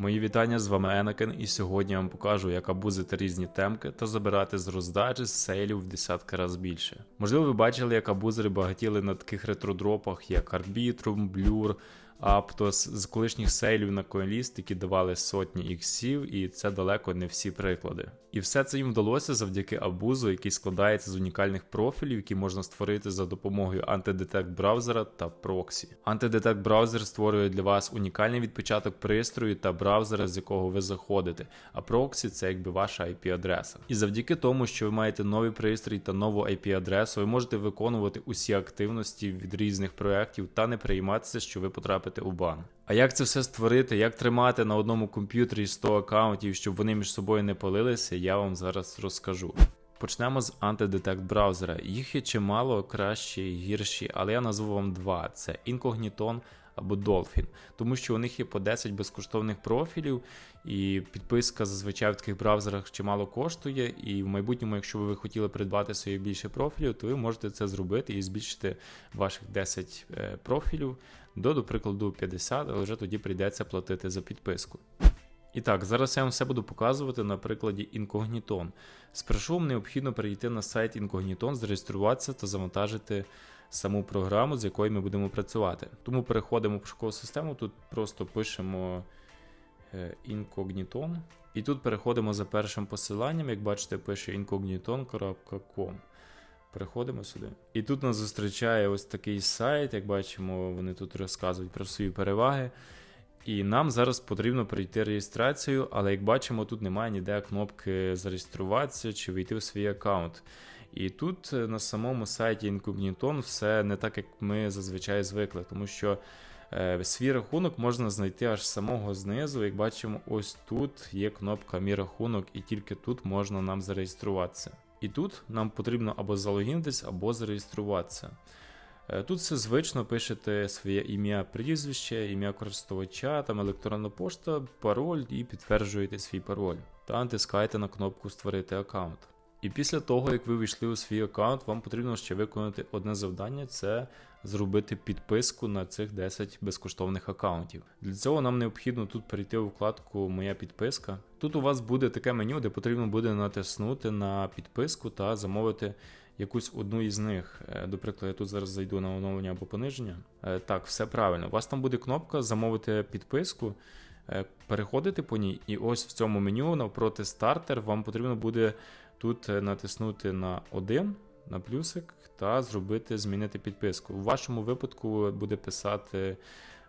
Мої вітання з вами Енакен, і сьогодні я вам покажу, як абузити різні темки та забирати з роздачі з сейлів в десятки раз більше. Можливо, ви бачили, як абузери багатіли на таких ретродропах, як Arbitrum, Blur, Aptos, з колишніх сейлів на CoinList, які давали сотні іксів, і це далеко не всі приклади. І все це їм вдалося завдяки абузу, який складається з унікальних профілів, які можна створити за допомогою антидетект браузера та проксі. Антидетект браузер створює для вас унікальний відпечаток пристрою та браузера, з якого ви заходите, а проксі це якби ваша IP-адреса. І завдяки тому, що ви маєте новий пристрій та нову IP-адресу, ви можете виконувати усі активності від різних проєктів та не перейматися, що ви потрапите у бан. А як це все створити, як тримати на одному комп'ютері 100 аккаунтів, щоб вони між собою не палилися, я вам зараз розкажу. Почнемо з антидетект браузера. Їх є чимало кращі і гірші, але я назву вам два: це Incogniton або Dolphin, тому що у них є по 10 безкоштовних профілів, і підписка зазвичай в таких браузерах чимало коштує. І в майбутньому, якщо ви хотіли придбати собі більше профілів, то ви можете це зробити і збільшити ваших 10 е, профілів до, до прикладу, 50, але вже тоді прийдеться платити за підписку. І так, зараз я вам все буду показувати на прикладі Incogniton. Спершу вам необхідно перейти на сайт Incogniton, зареєструватися та завантажити саму програму, з якою ми будемо працювати. Тому переходимо в пошукову систему, тут просто пишемо е, Incogniton. І тут переходимо за першим посиланням, як бачите, пише incogniton.com. Переходимо сюди. І тут нас зустрічає ось такий сайт, як бачимо, вони тут розказують про свої переваги. І нам зараз потрібно пройти реєстрацію, але як бачимо, тут немає ніде кнопки зареєструватися чи вийти в свій аккаунт. І тут е, на самому сайті Incogniton все не так, як ми зазвичай звикли, тому що е, свій рахунок можна знайти аж з самого знизу. Як бачимо, ось тут є кнопка Мій рахунок, і тільки тут можна нам зареєструватися. І тут нам потрібно або залогінитись, або зареєструватися. Е, Тут все звично пишете своє ім'я, прізвище, ім'я користувача, там електронна пошта, пароль і підтверджуєте свій пароль. Та натискаєте на кнопку Створити аккаунт. І після того, як ви війшли у свій аккаунт, вам потрібно ще виконати одне завдання це зробити підписку на цих 10 безкоштовних аккаунтів. Для цього нам необхідно тут перейти у вкладку Моя підписка. Тут у вас буде таке меню, де потрібно буде натиснути на підписку та замовити якусь одну із них. Е, До прикладу, я тут зараз зайду на оновлення або пониження. Е, Так, все правильно. У вас там буде кнопка Замовити підписку. Е, Переходите по ній, і ось в цьому меню навпроти стартер вам потрібно буде тут е, натиснути на 1 на плюсик та зробити змінити підписку. У вашому випадку буде писати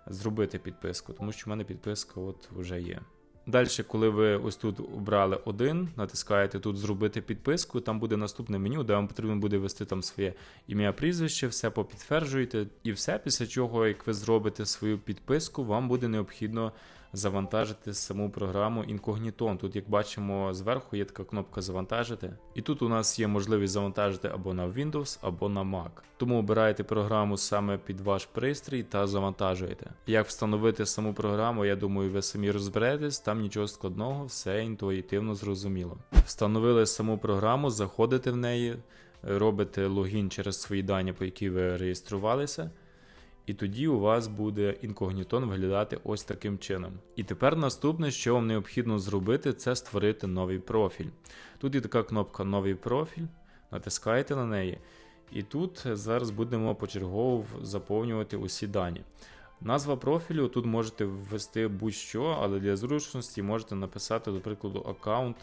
зробити підписку, тому що в мене підписка от вже є. Далі, коли ви ось тут обрали один, натискаєте тут зробити підписку, там буде наступне меню, де вам потрібно буде ввести там своє ім'я, прізвище, все попідтверджуєте, і все, після чого, як ви зробите свою підписку, вам буде необхідно завантажити саму програму Incogniton. Тут, як бачимо, зверху є така кнопка Завантажити. І тут у нас є можливість завантажити або на Windows, або на Mac. Тому обираєте програму саме під ваш пристрій та завантажуєте. Як встановити саму програму, я думаю, ви самі розберетесь, там нічого складного, все інтуїтивно зрозуміло. Встановили саму програму, заходите в неї, робите логін через свої дані, по які ви реєструвалися. І тоді у вас буде інкогнітон виглядати ось таким чином. І тепер наступне, що вам необхідно зробити, це створити новий профіль. Тут є така кнопка Новий профіль, натискаєте на неї. І тут зараз будемо почергово заповнювати усі дані. Назва профілю тут можете ввести будь-що, але для зручності можете написати, до прикладу, аккаунт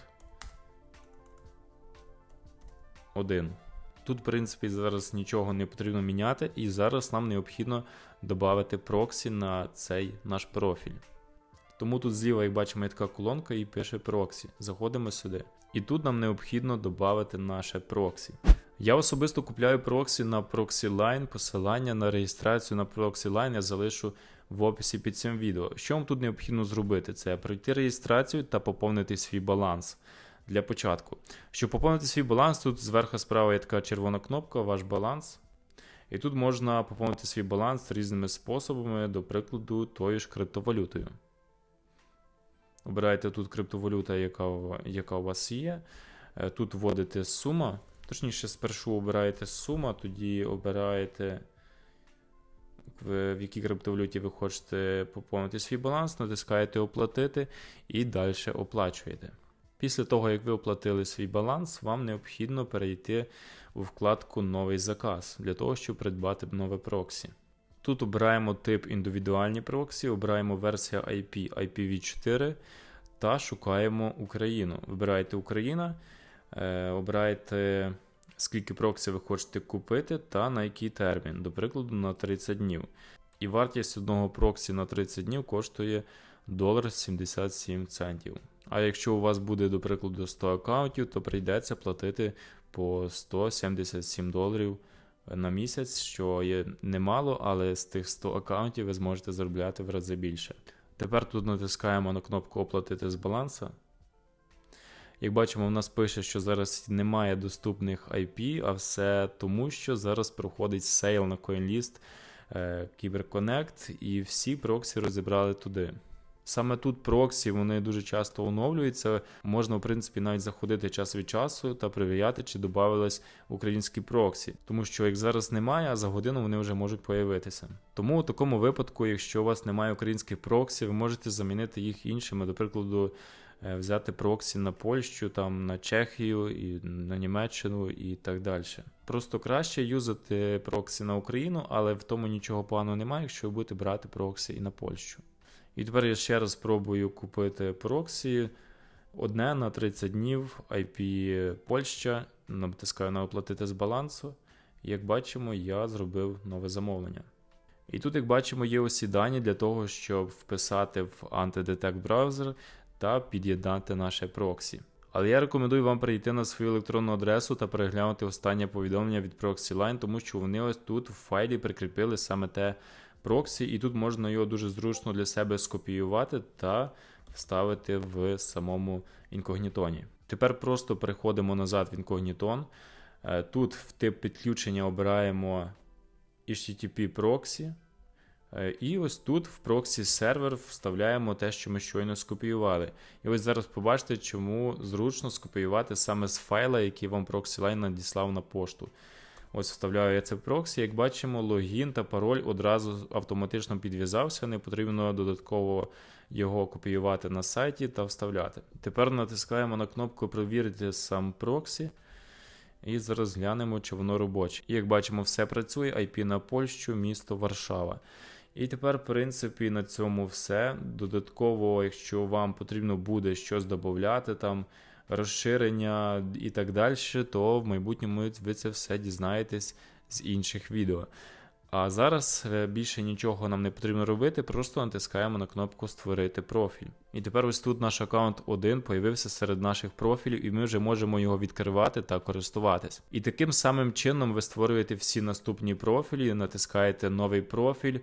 1. Тут, в принципі, зараз нічого не потрібно міняти, і зараз нам необхідно додати проксі на цей наш профіль. Тому тут зліва, як бачимо, є така колонка і пише проксі. Заходимо сюди. І тут нам необхідно додати наше проксі. Я особисто купляю проксі на ProxyLine, посилання на реєстрацію на ProxyLine я залишу в описі під цим відео. Що вам тут необхідно зробити? Це пройти реєстрацію та поповнити свій баланс для початку. Щоб поповнити свій баланс, тут зверху справа є така червона кнопка, ваш баланс. І тут можна поповнити свій баланс різними способами, до прикладу, тою ж криптовалютою. Обираєте тут криптовалюта, яка, яка у вас є. Е, Тут вводите сума. Точніше, спершу обираєте сума, тоді обираєте в якій криптовалюті ви хочете поповнити свій баланс, натискаєте оплатити і далі оплачуєте. Після того, як ви оплатили свій баланс, вам необхідно перейти у вкладку Новий заказ для того, щоб придбати нове проксі. Тут обираємо тип індивідуальні проксі, обираємо версія IP IPv4 та шукаємо Україну. Вибираєте Україна, е, обираєте скільки проксі ви хочете купити та на який термін, до прикладу, на 30 днів. І вартість одного проксі на 30 днів коштує 1,77 центів. А якщо у вас буде, до прикладу, 100 аккаунтів, то прийдеться платити по 177 доларів на місяць, що є немало, але з тих 100 аккаунтів ви зможете заробляти в рази більше. Тепер тут натискаємо на кнопку Оплатити з баланса. Як бачимо, в нас пише, що зараз немає доступних IP, а все тому, що зараз проходить сейл на CoinList е, CyberConnect, і всі проксі розібрали туди. Саме тут проксі вони дуже часто оновлюються. Можна, в принципі, навіть заходити час від часу та перевіряти, чи додавались українські проксі, тому що як зараз немає, а за годину вони вже можуть появитися. Тому у такому випадку, якщо у вас немає українських проксі, ви можете замінити їх іншими, до прикладу. е, Взяти проксі на Польщу, там, на Чехію, і на Німеччину і так далі. Просто краще юзати проксі на Україну, але в тому нічого поганого немає, якщо ви будете брати проксі і на Польщу. І тепер я ще раз спробую купити проксі. Одне на 30 днів IP Польща. Натискаю на оплатити з балансу. Як бачимо, я зробив нове замовлення. І тут, як бачимо, є усі дані для того, щоб вписати в Antidetect браузер та під'єднати наше проксі. Але я рекомендую вам перейти на свою електронну адресу та переглянути останнє повідомлення від ProxyLine, тому що вони ось тут в файлі прикріпили саме те проксі, і тут можна його дуже зручно для себе скопіювати та вставити в самому інкогнітоні. Тепер просто переходимо назад в інкогнітон. Е, Тут в тип підключення обираємо HTTP проксі. Е, І ось тут в проксі сервер вставляємо те, що ми щойно скопіювали. І ось зараз побачите, чому зручно скопіювати саме з файла, який вам ProxyLine надіслав на пошту. Ось вставляю я це проксі. Як бачимо, логін та пароль одразу автоматично підв'язався, не потрібно додатково його копіювати на сайті та вставляти. Тепер натискаємо на кнопку Провірити сам проксі. І зараз глянемо, чи воно робоче. І як бачимо, все працює. IP на Польщу, місто Варшава. І тепер, в принципі, на цьому все. Додатково, якщо вам потрібно буде щось додати, там розширення і так далі, то в майбутньому ви це все дізнаєтесь з інших відео. А зараз е, більше нічого нам не потрібно робити, просто натискаємо на кнопку Створити профіль. І тепер ось тут наш аккаунт 1 появився серед наших профілів, і ми вже можемо його відкривати та користуватись. І таким самим чином ви створюєте всі наступні профілі, натискаєте новий профіль,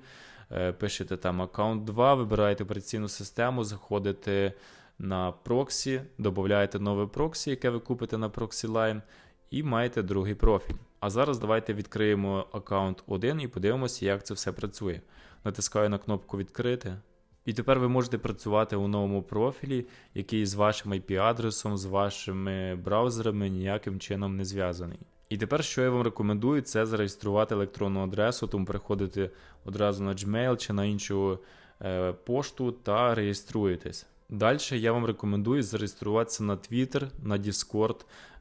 е, пишете там аккаунт 2, вибираєте операційну систему, заходите на проксі, додаєте нове проксі, яке ви купите на ProxyLine, і маєте другий профіль. А зараз давайте відкриємо аккаунт 1 і подивимося, як це все працює. Натискаю на кнопку Відкрити. І тепер ви можете працювати у новому профілі, який з вашим IP-адресом, з вашими браузерами ніяким чином не зв'язаний. І тепер, що я вам рекомендую, це зареєструвати електронну адресу, тому приходите одразу на Gmail чи на іншу е, пошту та реєструєтесь. Далі я вам рекомендую зареєструватися на Twitter, на Discord,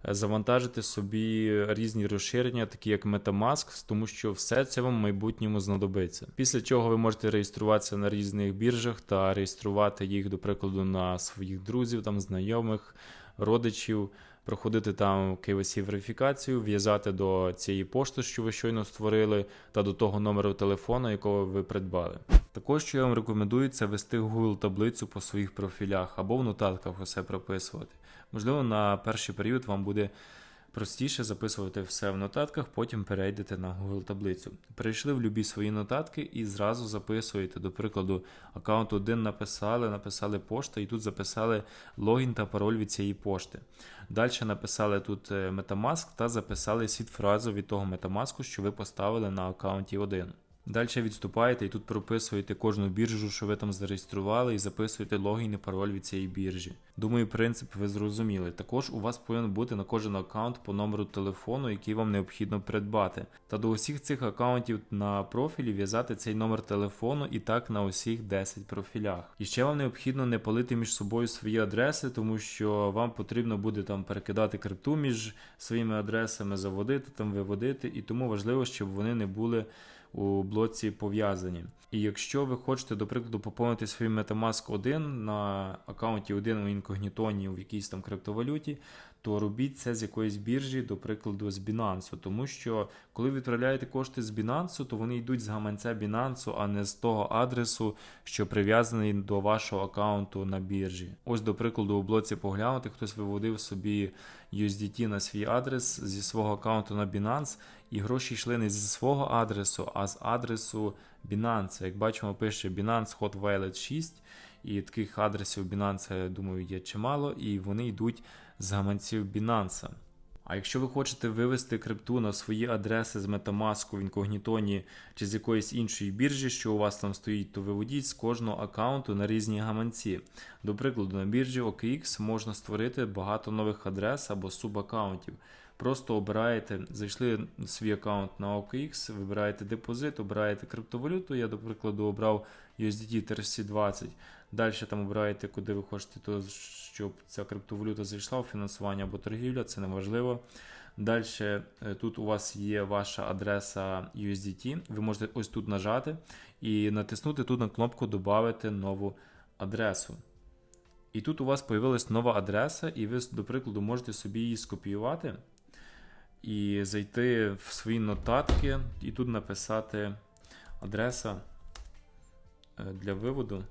е, завантажити собі різні розширення, такі як Metamask, тому що все це вам в майбутньому знадобиться. Після чого ви можете реєструватися на різних біржах та реєструвати їх, до прикладу, на своїх друзів, там, знайомих, родичів, проходити там KYC верифікацію, в'язати до цієї пошти, що ви щойно створили, та до того номеру телефону, якого ви придбали. Також що я вам рекомендую, це вести Google таблицю по своїх профілях або в нотатках усе прописувати. Можливо, на перший період вам буде простіше записувати все в нотатках, потім перейдете на Google таблицю. Перейшли в любі свої нотатки і зразу записуєте. До прикладу, аккаунт 1 написали, написали пошта, і тут записали логін та пароль від цієї пошти. Далі написали тут е, Metamask та записали сід фразу від того Metamask, що ви поставили на аккаунті 1. Далі відступаєте і тут прописуєте кожну біржу, що ви там зареєстрували, і записуєте логін і пароль від цієї біржі. Думаю, принцип ви зрозуміли. Також у вас повинен бути на кожен аккаунт по номеру телефону, який вам необхідно придбати. Та до усіх цих аккаунтів на профілі в'язати цей номер телефону і так на усіх 10 профілях. І ще вам необхідно не палити між собою свої адреси, тому що вам потрібно буде там перекидати крипту між своїми адресами, заводити там, виводити, і тому важливо, щоб вони не були у блоці пов'язані. І якщо ви хочете, до прикладу, поповнити свій Metamask 1 на аккаунті 1 у інкогнітоні в якійсь там криптовалюті, то робіть це з якоїсь біржі, до прикладу, з Binance. Тому що коли відправляєте кошти з Binance, то вони йдуть з гаманця Binance, а не з того адресу, що прив'язаний до вашого аккаунту на біржі. Ось, до прикладу, у блоці поглянути, хтось виводив собі USDT на свій адрес зі свого аккаунту на Binance, і гроші йшли не зі свого адресу, а з адресу Binance. Як бачимо, пише Binance Hot Wallet 6, і таких адресів Binance, я думаю, є чимало, і вони йдуть з гаманців Binance. А якщо ви хочете вивести крипту на свої адреси з Metamask в інкогнітоні чи з якоїсь іншої біржі, що у вас там стоїть, то виводіть з кожного аккаунту на різні гаманці. До прикладу, на біржі OKX можна створити багато нових адрес або субаккаунтів. Просто обираєте, зайшли свій аккаунт на OKX, вибираєте депозит, обираєте криптовалюту. Я, до прикладу, обрав USDT TRC20. Далі там обираєте, куди ви хочете, то, щоб ця криптовалюта зайшла у фінансування або торгівля, це не важливо. Далі тут у вас є ваша адреса USDT. Ви можете ось тут нажати і натиснути тут на кнопку Добавити нову адресу. І тут у вас з'явилась нова адреса, і ви, до прикладу, можете собі її скопіювати і зайти в свої нотатки, і тут написати адреса е, для виводу е,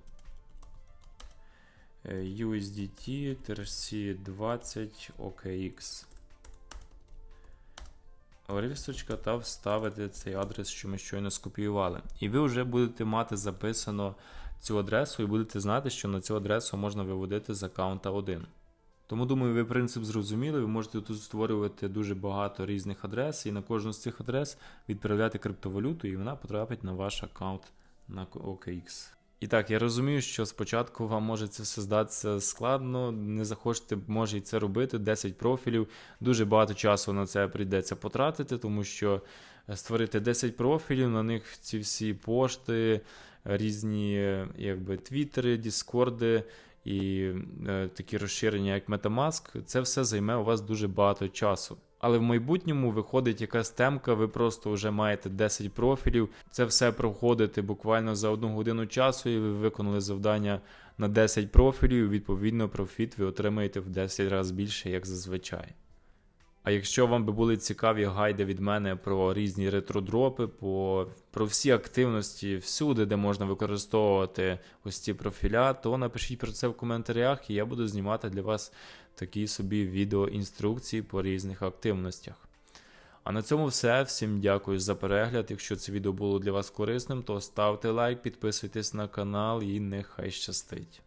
USDT TRC20 OKX. Рисочка та вставити цей адрес, що ми щойно скопіювали. І ви вже будете мати записано цю адресу і будете знати, що на цю адресу можна виводити з аккаунта 1. Тому, думаю, ви принцип зрозуміли. Ви можете тут створювати дуже багато різних адрес, і на кожну з цих адрес відправляти криптовалюту, і вона потрапить на ваш аккаунт на OKX. І так, я розумію, що спочатку вам може це все здатися складно, не захочете, може і це робити, 10 профілів. Дуже багато часу на це прийдеться потратити, тому що створити 10 профілів, на них ці всі пошти, різні якби твіттери, діскорди і е, такі розширення, як Metamask, це все займе у вас дуже багато часу. Але в майбутньому виходить якась темка, ви просто вже маєте 10 профілів. Це все проходите буквально за одну годину часу, і ви виконали завдання на 10 профілів. Відповідно, профіт ви отримаєте в 10 разів більше, як зазвичай. А якщо вам би були цікаві гайди від мене про різні ретродропи, по, про всі активності всюди, де можна використовувати ось ці профіля, то напишіть про це в коментарях, і я буду знімати для вас такі собі відеоінструкції по різних активностях. А на цьому все. Всім дякую за перегляд. Якщо це відео було для вас корисним, то ставте лайк, підписуйтесь на канал і нехай щастить.